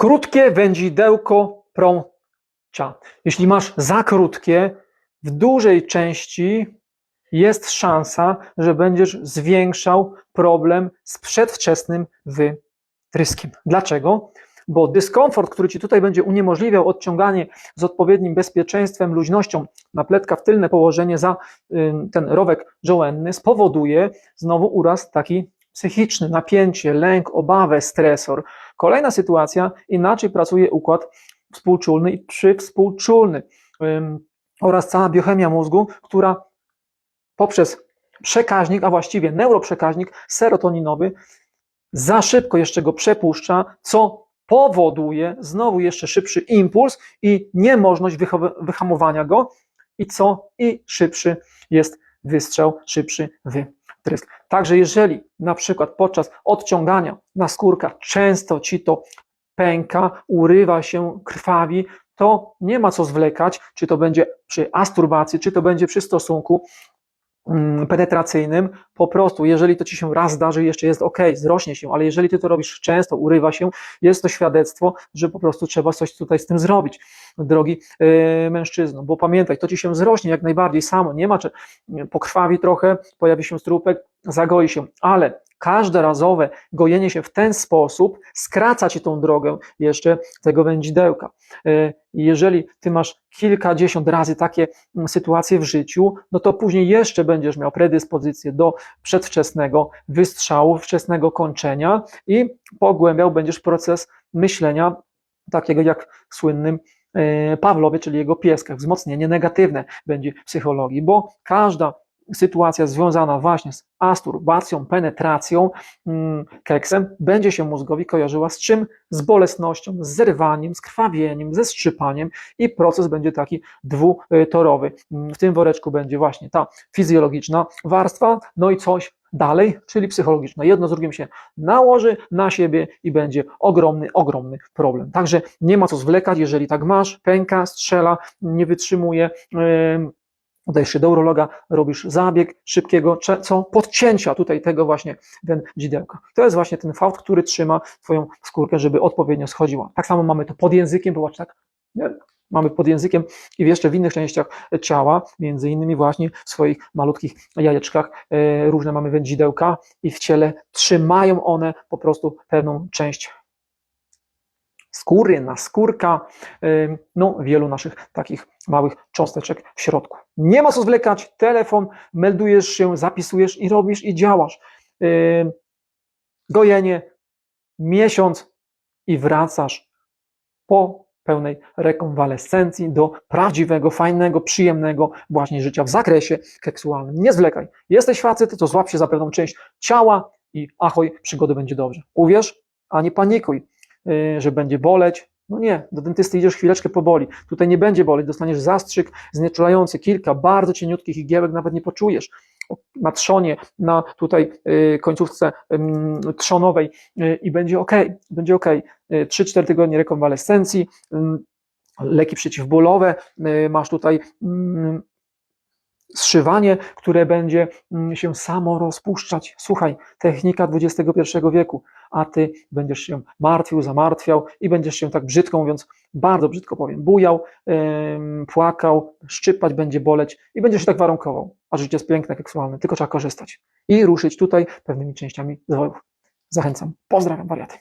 Krótkie wędzidełko prącia. Jeśli masz za krótkie, w dużej części jest szansa, że będziesz zwiększał problem z przedwczesnym wytryskiem. Dlaczego? Bo dyskomfort, który ci tutaj będzie uniemożliwiał odciąganie z odpowiednim bezpieczeństwem, luźnością napletka w tylne położenie za ym, ten rowek żołędny, spowoduje znowu uraz taki psychiczny, napięcie, lęk, obawę, stresor. Kolejna sytuacja, inaczej pracuje układ współczulny i przywspółczulny ym, oraz cała biochemia mózgu, która poprzez przekaźnik, a właściwie neuroprzekaźnik serotoninowy za szybko jeszcze go przepuszcza, co powoduje znowu jeszcze szybszy impuls i niemożność wyhamowania go i co i szybszy jest wystrzał, szybszy wytrysk. Także jeżeli na przykład podczas odciągania na skórka często ci to pęka, urywa się, krwawi, to nie ma co zwlekać, czy to będzie przy asturbacji, czy to będzie przy stosunku penetracyjnym, po prostu, jeżeli to ci się raz zdarzy, jeszcze jest ok, zrośnie się, ale jeżeli ty to robisz często, urywa się, jest to świadectwo, że po prostu trzeba coś tutaj z tym zrobić, drogi yy, mężczyzno, bo pamiętaj, to ci się zrośnie jak najbardziej samo, nie ma, czy pokrwawi trochę, pojawi się strupek, zagoi się, ale każde razowe gojenie się w ten sposób skraca ci tą drogę jeszcze tego wędzidełka. Yy, Jeżeli ty masz kilkadziesiąt razy takie mm, sytuacje w życiu, no to później jeszcze będziesz miał predyspozycję do przedwczesnego wystrzału, wczesnego kończenia i pogłębiał będziesz proces myślenia takiego jak w słynnym e, Pawlowie, czyli jego pieskach. Wzmocnienie negatywne będzie psychologii, bo każda sytuacja związana właśnie z asturbacją, penetracją, mm, keksem, będzie się mózgowi kojarzyła z czym? Z bolesnością, z zerwaniem, z krwawieniem, ze szczypaniem i proces będzie taki dwutorowy. Mm, W tym woreczku będzie właśnie ta fizjologiczna warstwa, no i coś dalej, czyli psychologiczna. Jedno z drugim się nałoży na siebie i będzie ogromny, ogromny problem. Także nie ma co zwlekać, jeżeli tak masz, pęka, strzela, nie wytrzymuje, em, udajesz się do urologa, robisz zabieg szybkiego, co podcięcia tutaj tego właśnie wędzidełka. To jest właśnie ten fałd, który trzyma twoją skórkę, żeby odpowiednio schodziła. Tak samo mamy to pod językiem, popatrz tak, nie? mamy pod językiem i jeszcze w innych częściach ciała, między innymi właśnie w swoich malutkich jajeczkach e, różne mamy wędzidełka i w ciele trzymają one po prostu pewną część skóry, naskórka, no wielu naszych takich małych cząsteczek w środku. Nie ma co zwlekać, telefon, meldujesz się, zapisujesz i robisz i działasz. Gojenie, miesiąc i wracasz po pełnej rekonwalescencji do prawdziwego, fajnego, przyjemnego właśnie życia w zakresie seksualnym. Nie zwlekaj. Jesteś facet, to złap się za pewną część ciała i ahoj, przygody będzie dobrze. Uwierz, a nie panikuj, że będzie boleć. No nie, do dentysty idziesz chwileczkę poboli. Tutaj nie będzie boleć, dostaniesz zastrzyk znieczulający, kilka bardzo cieniutkich igiełek, nawet nie poczujesz. Na trzonie, na tutaj yy, końcówce trzonowej yy, i będzie ok, będzie ok. 3-4 tygodnie rekonwalescencji, leki przeciwbólowe, y, masz tutaj zszywanie, które będzie mm, się samo rozpuszczać. Słuchaj, technika XXI wieku, a ty będziesz się martwił, zamartwiał i będziesz się tak brzydko mówiąc, bardzo brzydko powiem, bujał, ym, płakał, szczypać będzie boleć i będziesz się tak warunkował. A życie jest piękne, seksualne, tylko trzeba korzystać i ruszyć tutaj pewnymi częściami zwojów. Zachęcam. Pozdrawiam, wariaty.